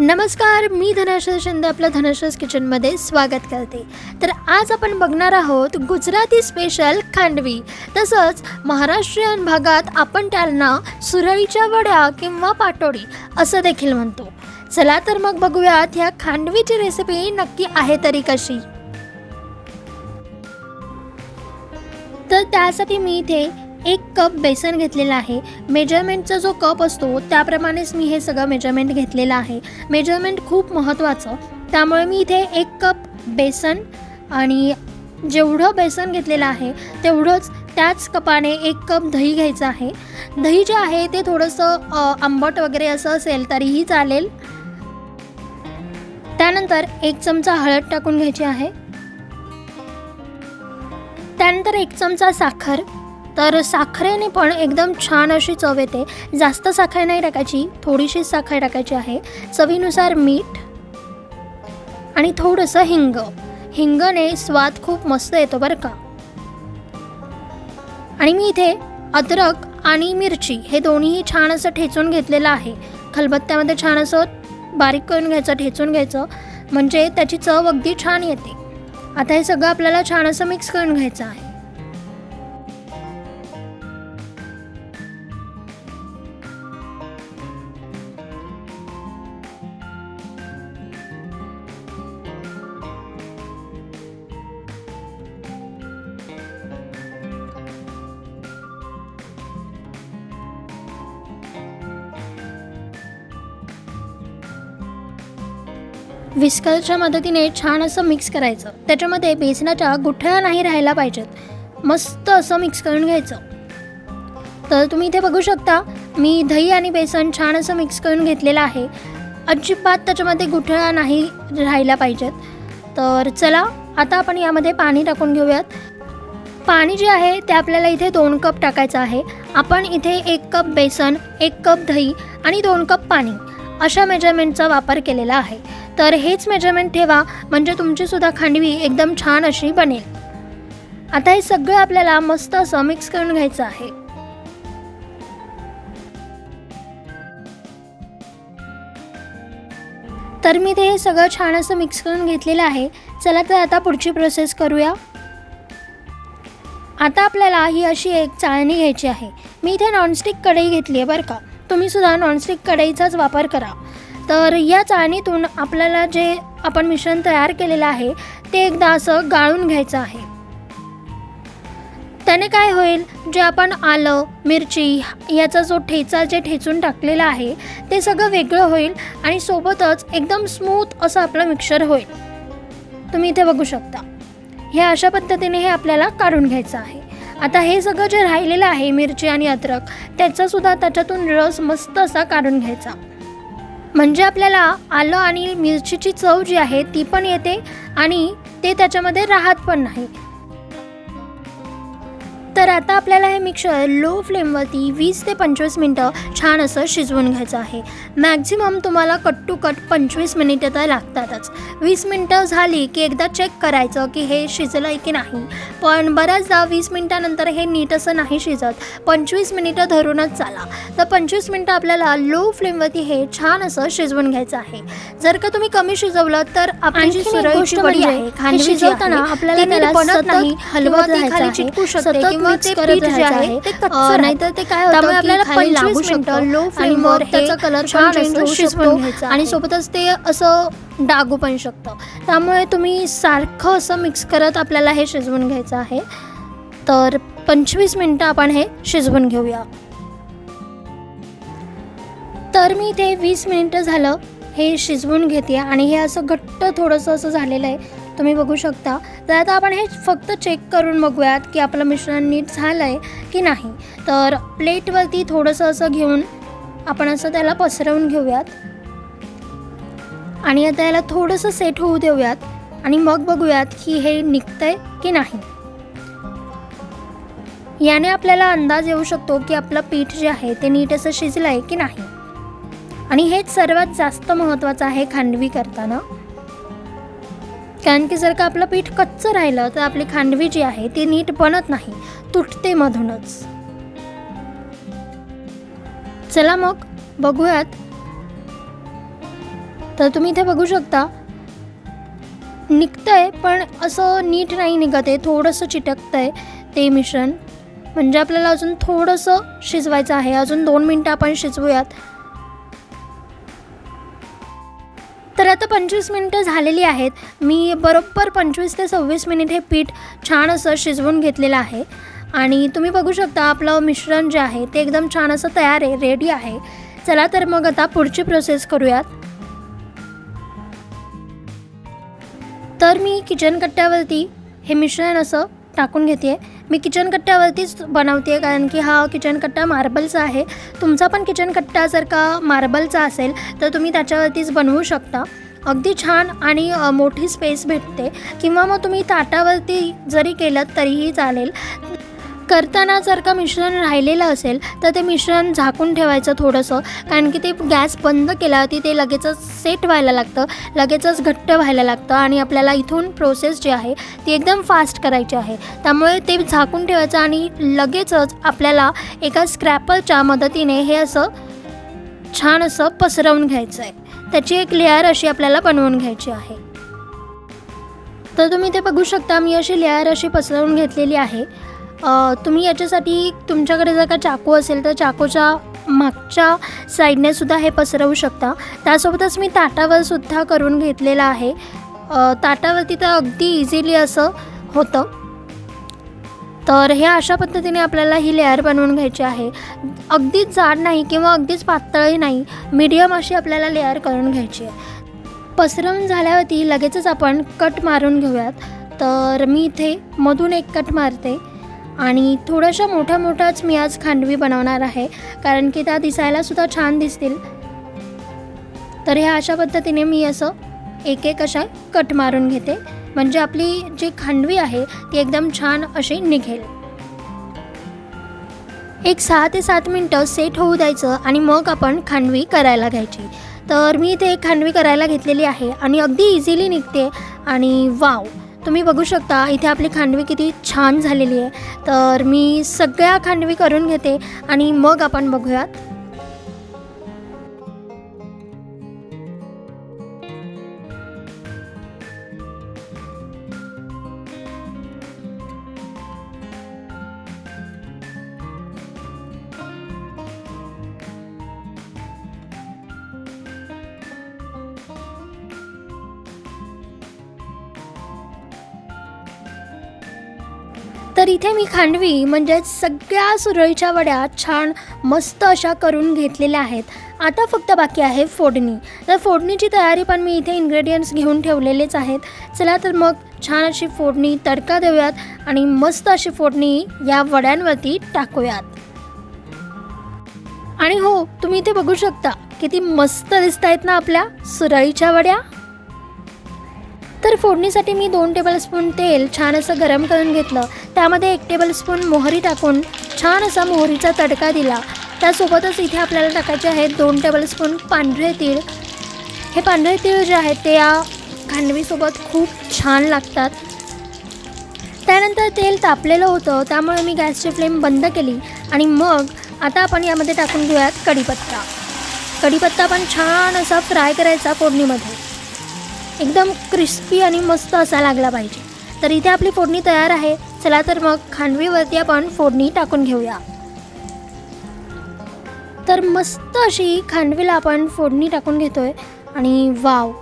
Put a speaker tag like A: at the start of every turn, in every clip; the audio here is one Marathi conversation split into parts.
A: नमस्कार मी धनाश्रय शिंदे आपलं धनाश्रस किचनमध्ये स्वागत करते. तर आज आपण बघणार आहोत गुजराती स्पेशल खांडवी. तसंच महाराष्ट्रीयन भागात आपण त्यांना सुरळीच्या वड्या किंवा पाटोडी असं देखील म्हणतो. चला तर मग बघूयात ह्या खांडवीची रेसिपी नक्की आहे तरी कशी. तर त्यासाठी मी इथे एक कप बेसन घेतलेला आहे. मेजरमेंटचा जो कप असतो त्याप्रमाणेच मी हे सगळं मेजरमेंट घेतलेलं आहे. मेजरमेंट खूप महत्त्वाचं. त्यामुळे मी इथे एक कप बेसन आणि जेवढं बेसन घेतलेलं आहे तेवढंच त्याच कपाने एक कप दही घ्यायचं आहे. दही जे आहे ते थोडंसं आंबट वगैरे असं असेल तरीही चालेल. त्यानंतर एक चमचा हळद टाकून घ्यायची आहे. त्यानंतर एक चमचा साखर. तर साखरेने पण एकदम छान अशी चव येते. जास्त साखर नाही टाकायची थोडीशी साखर टाकायची आहे. चवीनुसार मीठ आणि थोडंसं हिंग. हिंगने स्वाद खूप मस्त येतो बरं का. आणि मी इथे अद्रक आणि मिरची हे दोन्हीही छान असं ठेचून घेतलेलं आहे. खलबत्त्यामध्ये छान असं बारीक करून घ्यायचं ठेचून घ्यायचं. म्हणजे त्याची चव अगदी छान येते. आता हे सगळं आपल्याला छान असं मिक्स करून घ्यायचं आहे. विस्कलच्या मदतीने छान असं मिक्स करायचं. त्याच्यामध्ये बेसनाच्या गुठळ्या नाही राहायला पाहिजेत. मस्त असं मिक्स करून घ्यायचं. तर तुम्ही इथे बघू शकता मी दही आणि बेसन छान असं मिक्स करून घेतलेलं आहे. अजिबात त्याच्यामध्ये गुठळ्या नाही राहायला पाहिजेत. तर चला आता आपण यामध्ये पाणी टाकून घेऊयात. पाणी जे आहे ते आपल्याला इथे दोन कप टाकायचं आहे. आपण इथे एक कप बेसन एक कप दही आणि दोन कप पाणी अशा मेजरमेंटचा वापर केलेला आहे. तर हेच मेजरमेंट ठेवा म्हणजे तुमचीसुद्धा खांडवी एकदम छान अशी बनेल. आता हे सगळं आपल्याला मस्त असं मिक्स करून घ्यायचं आहे. तर मी ते हे सगळं छान असं मिक्स करून घेतलेलं आहे. चला तर आता पुढची प्रोसेस करूया. आता आपल्याला ही अशी एक चाळणी घ्यायची आहे. मी इथे नॉनस्टिक कढई घेतली आहे बरं का. तुम्हीसुद्धा नॉनस्टिक कढईचाच वापर करा. तर या चाळणीतून आपल्याला जे आपण मिश्रण तयार केलेलं आहे ते एकदा असं गाळून घ्यायचं आहे. त्याने काय होईल? जे आपण आलं मिरची याचा जो ठेचा जे ठेचून टाकलेला आहे ते सगळं वेगळं होईल आणि सोबतच एकदम स्मूथ असं आपलं मिक्सर होईल. तुम्ही इथे बघू शकता. हे अशा पद्धतीने हे आपल्याला काढून घ्यायचं आहे. आता हे सगळं जे राहिलेलं आहे मिरची आणि अद्रक त्याचासुद्धा त्याच्यातून रस मस्त असा काढून घ्यायचा. म्हणजे आपल्याला आलं आणि मिरचीची चव जी आहे ती पण येते आणि ते त्याच्यामध्ये राहत पण नाही. तर आता आपल्याला हे मिक्सर लो फ्लेमवरती वीस ते पंचवीस मिनटं छान असं शिजवून घ्यायचं आहे. मॅक्झिमम तुम्हाला कट टू कट पंचवीस मिनिटं तर लागतातच. वीस मिनटं झाली की एकदा चेक करायचं की हे शिजलं आहे की नाही. पण बऱ्याचदा वीस मिनटानंतर हे नीट असं नाही शिजत. पंचवीस मिनिटं धरूनच चाला. तर पंचवीस मिनटं आपल्याला लो फ्लेमवरती हे छान असं शिजवून घ्यायचं आहे. जर का तुम्ही कमी शिजवलं तर आपली जी सुरळीची वडी
B: म्हणजे
A: आहे. शिजवताना आपल्याला त्याला सतत
B: नाही,
A: हलवत राहायचं आहे.
B: ते
A: करत राहायचं
B: आहे.
A: नाहीतर ते काय होतं
B: आपल्याला
A: खाली
B: 25
A: लागू
B: मिनिटं
A: शकतं
B: low
A: आणि
B: flame
A: मग
B: वर
A: त्याचा कलर
B: छान शिजवून
A: आणि. सोबतच ते असं डागू पण शकतं. त्यामुळे तुम्ही सारखं असं मिक्स करत आपल्याला हे शिजवून घ्यायचं आहे. तर पंचवीस मिनटं आपण हे शिजवून घेऊया. तर मी ते वीस मिनिटं झालं हे शिजवून घेते आणि हे असं घट्ट थोडंसं असं झालेलं आहे. तुम्ही बघू शकता. तर आता आपण हे फक्त चेक करून बघूयात की आपलं मिश्रण नीट झालं आहे की नाही. तर प्लेटवरती थोडंसं असं घेऊन आपण असं त्याला पसरवून घेऊयात. आणि आता याला थोडंसं सेट होऊ देऊयात. आणि मग बघूयात की हे निघतंय की नाही. याने आपल्याला अंदाज येऊ शकतो की आपलं पीठ जे आहे ते नीट असं शिजलं आहे की नाही. आणि हेच सर्वात जास्त महत्त्वाचं आहे खांडवी करताना. कारण की जर का आपलं पीठ कच्चं राहिलं तर आपली खांडवी जी आहे ती नीट बनत नाही तुटते मधूनच. चला मग बघूयात. तर तुम्ही इथे बघू शकता निघतंय पण असं नीट नाही निघत आहे थोडंसं चिटकतंय ते मिश्रण. म्हणजे आपल्याला अजून थोडंसं शिजवायचं आहे अजून दोन मिनटं आपण शिजवूयात. तर आता पंचवीस मिनटं झालेली आहेत. मी बरोबर पंचवीस ते सव्वीस मिनिट हे पीठ छान असं शिजवून घेतलेलं आहे. आणि तुम्ही बघू शकता आपलं मिश्रण जे आहे ते एकदम छान असं तयार आहे रेडी आहे. चला तर मग आता पुढची प्रोसेस करूयात. तर मी किचन कट्ट्यावरती हे मिश्रण असं टाकून घेते मी किचन कट्ट्यावरतीच बनवते आहे कारण की हा किचन कट्टा मार्बलचा आहे. तुमचा पण किचन कट्टा जर का मार्बलचा असेल तर तुम्ही त्याच्यावरतीच बनवू शकता. अगदी छान आणि मोठी स्पेस भेटते. किंवा मग तुम्ही ताटावरती जरी केलं तरीही चालेल. करताना जर का मिश्रण राहिलेलं असेल तर ते मिश्रण झाकून ठेवायचं थोडंसं. कारण की ते गॅस बंद केल्यावरती ते लगेचच सेट व्हायला लागतं लगेचच घट्ट व्हायला लागतं आणि आपल्याला इथून प्रोसेस जी आहे ती एकदम फास्ट करायची आहे. त्यामुळे ते झाकून ठेवायचं आणि लगेचच आपल्याला एका स्क्रॅपरच्या मदतीने हे असं छान असं पसरवून घ्यायचं आहे. त्याची एक लेअर अशी आपल्याला बनवून घ्यायची आहे. तर तुम्ही ते बघू शकता मी अशी लेअर अशी पसरवून घेतलेली आहे. तुम्ही याच्यासाठी तुमच्याकडे जर का चाकू असेल तर चाकूच्या मागच्या साईडने सुद्धा हे पसरवू शकता. त्यासोबतच मी ताटावर सुद्धा करून घेतलेलं आहे. ताटावरती तर अगदी इझिली असं होतं. तर हे अशा पद्धतीने आपल्याला ही लेअर बनवून घ्यायची आहे. अगदीच जाड नाही किंवा अगदीच पातळही नाही मीडियम अशी आपल्याला लेअर करून घ्यायची आहे. पसरवून झाल्यावरती लगेचच आपण कट मारून घेऊयात. तर मी इथे मधून एक कट मारते. आणि थोड्याशा मोठ्या मोठ्याच मी आज खांडवी बनवणार आहे. कारण की त्या दिसायलासुद्धा छान दिसतील. तर ह्या अशा पद्धतीने मी असं एक एक अशा कट मारून घेते. म्हणजे आपली जी खांडवी आहे ती एकदम छान अशी निघेल. एक सहा ते सात मिनटं सेट होऊ द्यायचं आणि मग आपण खांडवी करायला घ्यायची. तर मी इथे एक खांडवी करायला घेतलेली आहे आणि अगदी इझिली निघते आणि वाव! तुम्ही बघू शकता इथे आपली खांडवी किती छान झालेली आहे. तर मी सगळ्या खांडवी करून घेते आणि मग आपण बघूयात. तर इथे मी खांडवी म्हणजेच सगळ्या सुरळीच्या वड्या छान मस्त अशा करून घेतलेल्या आहेत. आता फक्त बाकी आहे फोडणी. तर फोडणीची तयारी पण मी इथे इन्ग्रेडियंट्स घेऊन ठेवलेलेच आहेत. चला तर मग छान अशी फोडणी तडका देऊयात आणि मस्त अशी फोडणी या वड्यांवरती टाकूयात. आणि हो तुम्ही इथे बघू शकता किती मस्त दिसत आहेत ना आपल्या सुरळीच्या वड्या. तर फोडणीसाठी मी दोन टेबलस्पून तेल छान असं गरम करून घेतलं. त्यामध्ये एक टेबलस्पून मोहरी टाकून छान असा मोहरीचा तडका दिला. त्यासोबतच इथे आपल्याला टाकायचे आहेत दोन टेबलस्पून पांढरे तीळ. हे पांढरे तीळ जे आहेत ते या खांडवीसोबत खूप छान लागतात. त्यानंतर तेल तापलेलं होतं त्यामुळे मी गॅसची फ्लेम बंद केली. आणि मग आता आपण यामध्ये टाकून घेऊयात कढीपत्ता. कढीपत्ता पण छान असा फ्राय करायचा फोडणीमध्ये. एकदम क्रिस्पी आणि मस्त असा लागला पाहिजे. तर इथे आपली फोडणी तयार आहे. चला तर मग खांडवीवरती आपण फोडणी टाकून घेऊया. तर मस्त अशी खांडवीला आपण फोडणी टाकून घेतोय. आणि वाव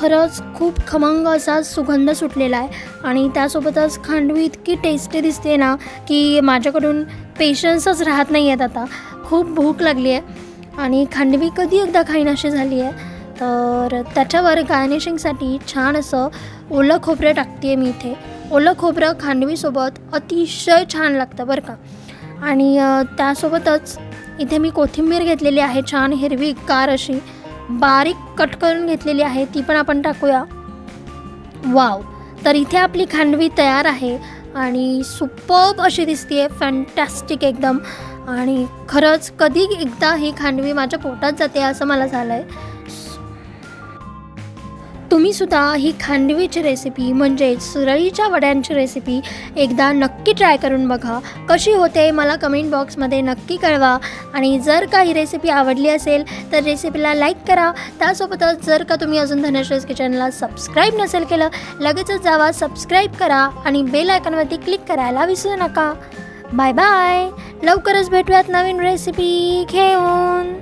A: खरंच खूप खमंग असा सुगंध सुटलेला आहे. आणि त्यासोबतच खांडवी इतकी टेस्टी दिसते ना की माझ्याकडून पेशन्सच राहत नाही आहेत आता. खूप भूक लागली आहे आणि खांडवी कधी एकदा खाईन अशी झाली आहे तर त्याच्यावर गार्निशिंगसाठी छान असं ओलं खोबरं टाकते आहे मी इथे. ओलं खोबरं खांडवीसोबत अतिशय छान लागतं बरं का. आणि त्यासोबतच इथे मी कोथिंबीर घेतलेली आहे छान हिरवी कार अशी. बारीक कट करून घेतलेली आहे ती पण आपण टाकूया. वाव! तर इथे आपली खांडवी तयार आहे आणि सुपर्ब अशी दिसते आहे फॅन्टॅस्टिक एकदम. आणि खरंच कधी एकदा ही खांडवी माझ्या पोटात जाते असं मला झालं आहे तुम्ही सुद्धा ही खांडवीची रेसिपी म्हणजेच सुरळीच्या वड्यांची रेसिपी एकदा नक्की ट्राय करून बघा. कशी होते मला कमेंट बॉक्समध्ये नक्की कळवा. आणि जर का ही रेसिपी आवडली असेल तर रेसिपीला लाईक करा. त्यासोबतच जर का तुम्ही अजून धनश्रेस किचनला सबस्क्राईब नसेल केलं लगेचच जावा सबस्क्राईब करा आणि बेल आयकॉनवरती क्लिक करायला विसरू नका. बाय बाय लवकरच भेटूयात नवीन रेसिपी घेऊन.